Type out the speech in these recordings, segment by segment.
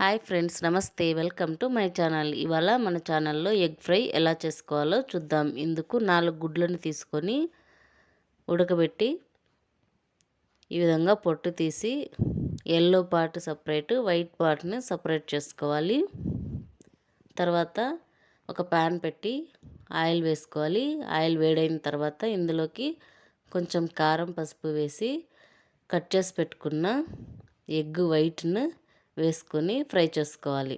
Hi friends నమస్తే. Welcome to my channel. ఇవాళ మన ఛానల్లో ఎగ్ ఫ్రై ఎలా చేసుకోవాలో చూద్దాం. ఇందుకు నాలుగు గుడ్లను తీసుకొని ఉడకబెట్టి ఈ విధంగా పొట్టు తీసి ఎల్లో పార్ట్ సపరేట్ వైట్ పార్ట్ని సపరేట్ చేసుకోవాలి. తర్వాత ఒక ప్యాన్ పెట్టి ఆయిల్ వేసుకోవాలి. ఆయిల్ వేడైన తర్వాత ఇందులోకి కొంచెం కారం పసుపు వేసి కట్ చేసి పెట్టుకున్న ఎగ్ వైట్ను వేసుకొని ఫ్రై చేసుకోవాలి.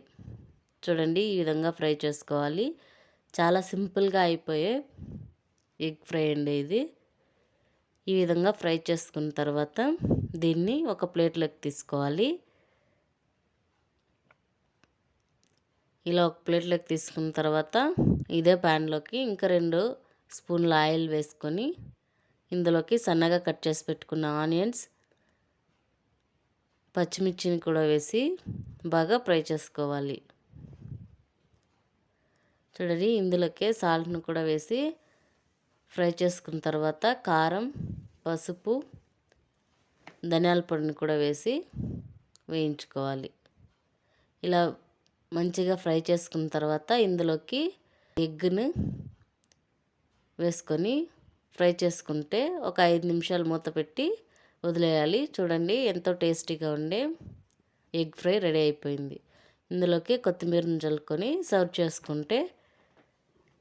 చూడండి ఈ విధంగా ఫ్రై చేసుకోవాలి. చాలా సింపుల్గా అయిపోయే ఎగ్ ఫ్రై అండి ఇది. ఈ విధంగా ఫ్రై చేసుకున్న తర్వాత దీన్ని ఒక ప్లేట్లోకి తీసుకోవాలి. ఇలా ఒక ప్లేట్లోకి తీసుకున్న తర్వాత ఇదే ప్యాన్లోకి ఇంకా రెండు స్పూన్ల ఆయిల్ వేసుకొని ఇందులోకి సన్నగా కట్ చేసి పెట్టుకున్న ఆనియన్స్ పచ్చిమిర్చిని కూడా వేసి బాగా ఫ్రై చేసుకోవాలి. చూడండి ఇందులోకే సాల్ట్ను కూడా వేసి ఫ్రై చేసుకున్న తర్వాత కారం పసుపు ధనియాల పొడిని కూడా వేసి వేయించుకోవాలి. ఇలా మంచిగా ఫ్రై చేసుకున్న తర్వాత ఇందులోకి ఎగ్ను వేసుకొని ఫ్రై చేసుకుంటే ఒక ఐదు నిమిషాలు మూత పెట్టి వదిలేయాలి. చూడండి ఎంతో టేస్టీగా ఉండే ఎగ్ ఫ్రై రెడీ అయిపోయింది. ఇందులోకి కొత్తిమీరను చల్లుకొని సర్వ్ చేసుకుంటే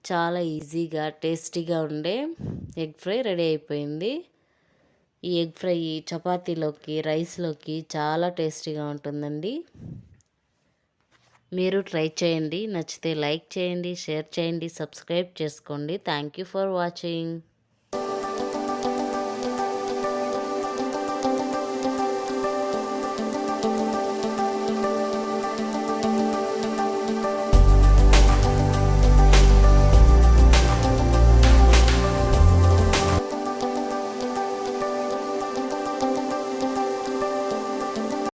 చాలా ఈజీగా టేస్టీగా ఉండే ఎగ్ ఫ్రై రెడీ అయిపోయింది. ఈ ఎగ్ ఫ్రై చపాతీలోకి రైస్లోకి చాలా టేస్టీగా ఉంటుందండి. మీరు ట్రై చేయండి. నచ్చితే లైక్ చేయండి షేర్ చేయండి సబ్స్క్రైబ్ చేసుకోండి. Thank you for watching.